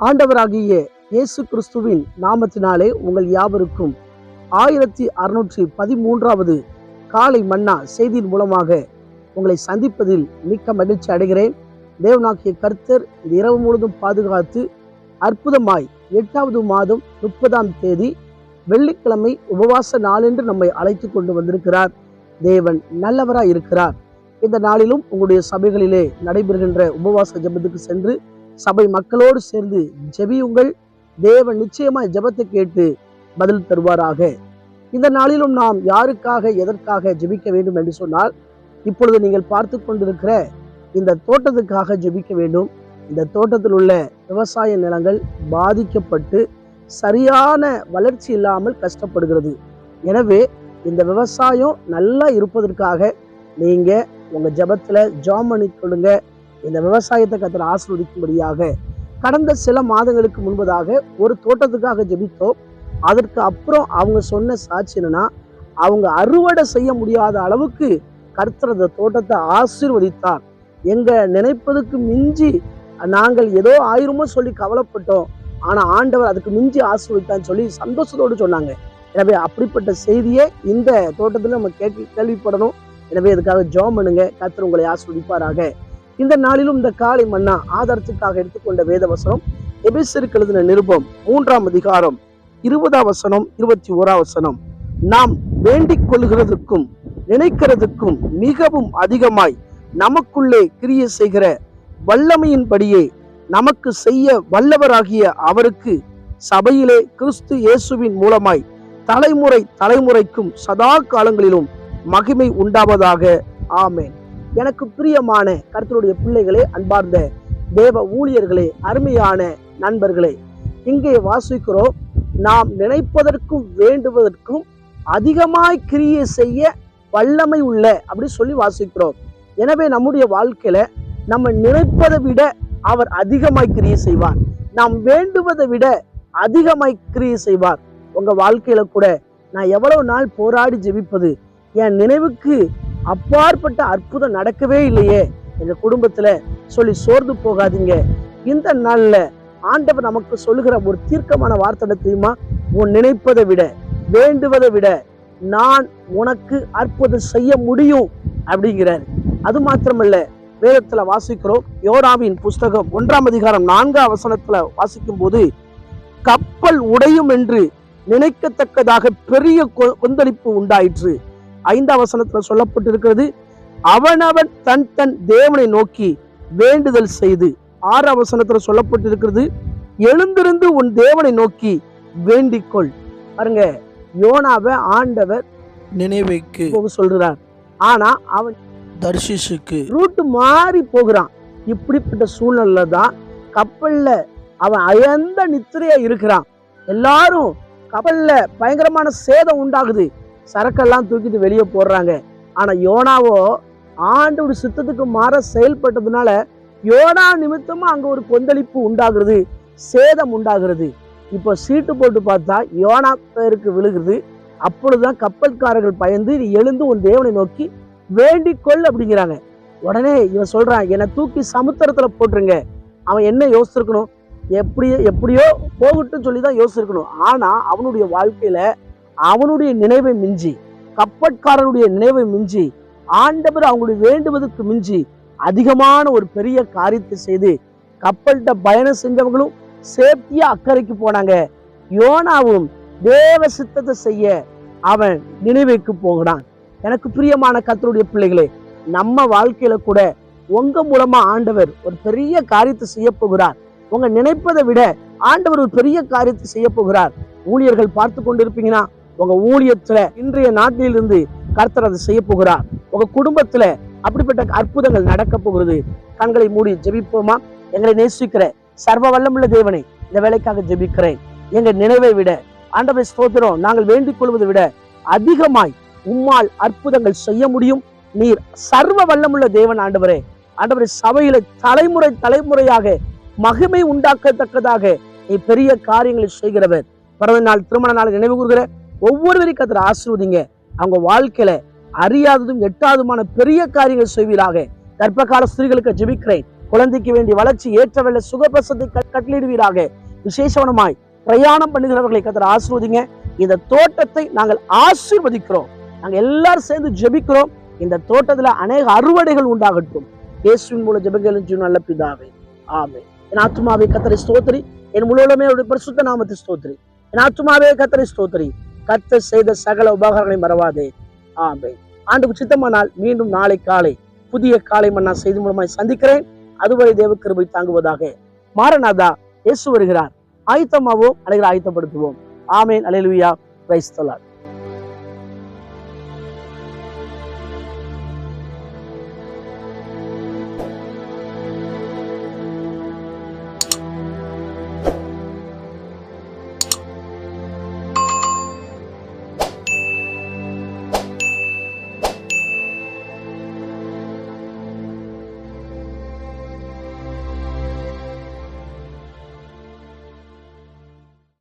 ஆண்டவராகிய இயேசு கிறிஸ்துவின் நாமத்தினாலே உங்கள் யாவருக்கும் ஆயிரத்தி அறுநூற்றி பதிமூன்றாவது காலை மன்னா செய்தியின் மூலமாக உங்களை சந்திப்பதில் மிக்க மகிழ்ச்சி அடைகிறேன். தேவனாக்கிய கர்த்தர் இந்த இரவு முழுதும் பாதுகாத்து அற்புதமாய் எட்டாவது மாதம் முப்பதாம் தேதி வெள்ளிக்கிழமை உபவாச நாளென்று நம்மை அழைத்து கொண்டு வந்திருக்கிறார். தேவன் நல்லவராய் இருக்கிறார் இந்த நாளிலும் உங்களுடைய சபைகளிலே நடைபெறுகின்ற உபவாச ஜெபத்துக்கு சென்று சபை மக்களோடு சேர்ந்து ஜெபியுங்கள். தேவன் நிச்சயமாய் ஜபத்தை கேட்டு பதில் தருவாராக. இந்த நாளிலும் நாம் யாருக்காக எதற்காக ஜெபிக்க வேண்டும் என்று சொன்னால் இப்பொழுது நீங்கள் பார்த்து கொண்டிருக்கிற இந்த தோட்டத்துக்காக ஜெபிக்க வேண்டும். இந்த தோட்டத்தில் உள்ள விவசாய நிலங்கள் பாதிக்கப்பட்டு சரியான வளர்ச்சி இல்லாமல் கஷ்டப்படுகிறது. எனவே இந்த விவசாயம் நல்லா இருப்பதற்காக நீங்கள் உங்க ஜெபத்துல ஜாம் பண்ணி கொள்ளுங்க இந்த விவசாயத்தை கத்தர் ஆசிர்வதிக்கும்படியாக கடந்த சில மாதங்களுக்கு முன்பதாக ஒரு தோட்டத்துக்காக ஜெபித்தோம். அதற்கு அப்புறம் அவங்க சொன்ன சாட்சி என்னன்னா அவங்க அறுவடை செய்ய முடியாத அளவுக்கு கர்த்தர் அந்த தோட்டத்தை ஆசீர்வதித்தார். எங்க நினைப்பதுக்கு மிஞ்சி நாங்கள் ஏதோ ஆயிரமோ சொல்லி கவலைப்பட்டோம். ஆனா ஆண்டவர் அதுக்கு மிஞ்சி ஆசீர்வதித்தான்னு சொல்லி சந்தோஷத்தோடு சொன்னாங்க. எனவே அப்படிப்பட்ட செய்தியை இந்த தோட்டத்தில் நம்ம கேட்க கேள்விப்படணும். எனவே இதுக்காக ஜோம் பண்ணுங்க. கத்தர் உங்களை ஆஸ்வதிப்பாராக இந்த நாளிலும் இந்த காலை மன்னா ஆதாரத்துக்காக எடுத்துக்கொண்ட வேத வசனம் எபேசருக்கு எழுதின நிருபம் மூன்றாம் அதிகாரம் இருபதாம் வசனம் இருபத்தி ஓராம் வசனம். நாம் வேண்டிக் கொள்கிறதுக்கும் நினைக்கிறதுக்கும் மிகவும் அதிகமாய் நமக்குள்ளே கிரிய செய்கிற வல்லமையின்படியே நமக்கு செய்ய வல்லவராகிய அவருக்கு சபையிலே கிறிஸ்து இயேசுவின் மூலமாய் தலைமுறை தலைமுறைக்கும் சதா காலங்களிலும் மகிமை உண்டாவதாக. ஆமேன். எனக்கு பிரியமான கர்த்தருடைய பிள்ளைகளே அன்பார்ந்த தேவ ஊழியர்களே அருமையான நண்பர்களே இங்கே வாசிக்கிறோம். நாம் நினைப்பதற்கும் வேண்டுவதற்கும் அதிகமாய் கிரியை செய்ய வல்லமை உள்ள அப்படி சொல்லி வாசிக்கிறோம். எனவே நம்முடைய வாழ்க்கையில நம்ம நினைப்பதை விட அவர் அதிகமாய் கிரியை செய்வார். நாம் வேண்டுவதை விட அதிகமாய் கிரியை செய்வார். உங்க வாழ்க்கையில கூட நான் எவ்வளவு நாள் போராடி ஜெபிப்பது என் நினைவுக்கு அப்பாற்பட்ட அற்புதம் நடக்கவே இல்லையே எங்க குடும்பத்துல சொல்லி சோர்ந்து போகாதீங்க. இந்த நாள்ல ஆண்டவர் நமக்கு சொல்லுகிற ஒரு தீர்க்கமான வார்த்தை தெரியுமா? உன் நினைப்பதை விட வேண்டுவதை விட நான் உனக்கு அற்புதம் செய்ய முடியும் அப்படிங்கிறார். அது மாத்திரமல்ல வேதத்துல வாசிக்கிறோம் யோராவின் புஸ்தகம் ஒன்றாம் அதிகாரம் நான்காம் வசனத்துல வாசிக்கும் போது கப்பல் உடையும் என்று நினைக்கத்தக்கதாக பெரிய கொ- கொந்தளிப்பு உண்டாயிற்று. ஐந்தாம் வசனத்துல சொல்லப்பட்டிருக்கிறது அவனவன் தன் தன் தேவனை நோக்கி வேண்டுதல் செய்து. ஆறாம் வசனத்துல சொல்லப்பட்டிருக்கிறது எழுந்திருந்து உன் தேவனை நோக்கி வேண்டிக்கொள். பாருங்க யோனாவை ஆண்டவர் நினைவைக்கு போக சொல்றார். ஆனா அவன் தர்ஷிஷுக்கு ரூட் மாறி போகிறான். இப்படிப்பட்ட சூழ்நிலை தான் கப்பல்ல அவன் அயர்ந்த நித்திரையா இருக்கிறான். எல்லாரும் கப்பல்ல பயங்கரமான சேதம் உண்டாகுது. சரக்கெல்லாம் தூக்கிட்டு வெளியே போடுறாங்க. ஆனால் யோனாவோ ஆண்டோட சித்தத்துக்கு மாற செயல்பட்டதுனால யோனா நிமித்தமும் அங்கே ஒரு கொந்தளிப்பு உண்டாகிறது சேதம் உண்டாகிறது. இப்போ சீட்டு போட்டு பார்த்தா யோனா பேருக்கு விழுகுது அப்பொழுதுதான் கப்பல்காரர்கள் பயந்து நீ எழுந்து உன் தேவனை நோக்கி வேண்டிக் கொள் அப்படிங்கிறாங்க. உடனே இவன் சொல்கிறான் என்னை தூக்கி சமுத்திரத்தில் போட்டுருங்க. அவன் என்ன யோசிச்சிருக்கணும்? எப்படி எப்படியோ போகட்டும் சொல்லி தான் யோசிச்சிருக்கணும். ஆனால் அவனுடைய வாழ்க்கையில அவனுடைய நினைவை மிஞ்சி கப்பற்காரனுடைய நினைவை மிஞ்சி ஆண்டவர் அவங்களுடைய வேண்டுவதற்கு மிஞ்சி அதிகமான ஒரு பெரிய காரியத்தை செய்து கப்பல்கிட்ட பயணம் செஞ்சவங்களும் சேஃப்டியா அக்கறைக்கு போனாங்க. யோனாவும் தேவ சித்தத்தை செய்ய அவன் நினைவுக்கு போகிறான். எனக்கு பிரியமான கத்தருடைய பிள்ளைகளே நம்ம வாழ்க்கையில கூட உங்க மூலமா ஆண்டவர் ஒரு பெரிய காரியத்தை செய்ய போகிறார். உங்க நினைப்பதை விட ஆண்டவர் ஒரு பெரிய காரியத்தை செய்ய போகிறார். ஊழியர்கள் பார்த்து கொண்டிருப்பீங்கன்னா உங்க ஊழியத்துல இன்றைய நாட்டிலிருந்து கர்த்தர் அதை செய்ய போகிறார். உங்க குடும்பத்துல அப்படிப்பட்ட அற்புதங்கள் நடக்க போகிறது. கண்களை மூடி ஜெபிப்போமா? எங்களை நேசிக்கிற சர்வ வல்லமுள்ள தேவனை இந்த வேலைக்காக ஜெபிக்கிறேன். எங்க நினைவை விட ஆண்டவர் ஸ்தோத்திரம் நாங்கள் வேண்டிக் கொள்வதை விட அதிகமாய் உம்மால் அற்புதங்கள் செய்ய முடியும். நீர் சர்வ வல்லமுள்ள தேவன் ஆண்டவரே. ஆண்டவரே சபையில தலைமுறை தலைமுறையாக மகிமை உண்டாக்கத்தக்கதாக நீ பெரிய காரியங்களை செய்கிறவர். பிறந்த நாள் திருமண நாள் நினைவு கூறுகிற ஒவ்வொருவரையும் கத்திர ஆசிர்வதிங்க. அவங்க வாழ்க்கையில அறியாததும் எட்டாததுமான பெரிய காரியங்கள் செய்வீராக. கர்ப்பகால ஸ்திரீகளுக்கு ஜெபிக்கிறேன். குழந்தைக்கு வேண்டிய வளர்ச்சி ஏற்றவல்ல சுகப்பிரசத்தை கட்டளிடுவீராக விசேஷமாய் பிரயாணம் பண்ணுகிறவர்களை கத்துற ஆசிர்வதிங்க. இந்த தோட்டத்தை நாங்கள் ஆசீர்வதிக்கிறோம். நாங்கள் எல்லாரும் சேர்ந்து ஜெபிக்கிறோம். இந்த தோட்டத்துல அநேக அறுவடைகள் உண்டாகட்டும். இயேசுவின் மூலம் ஜெபங்களும் நல்ல பிதாவே. ஆமே என் ஆத்மாவை கத்தரை ஸ்தோத்திரி. என் முழுவதுமே அவருடைய பரிசுத்த நாமத்தை ஸ்தோத்திரி. என் ஆத்மாவே கத்தரை ஸ்தோத்திரி. கத்து செய்த சகல உபகாரங்களை மறவாதே. ஆமே ஆண்டுக்கு சித்தமானால் மீண்டும் நாளை காலை புதிய காலை மன்னா செய்தி மூலமாய் சந்திக்கிறேன். அதுவரை தேவ கிருபை தாங்குவதாக. மாரநாதா இயேசு வருகிறார். ஆயத்தமாவோம் அனைவரும் ஆயத்தப்படுத்துவோம். ஆமேன். அலையலுவியா கிரைஸ்தலார்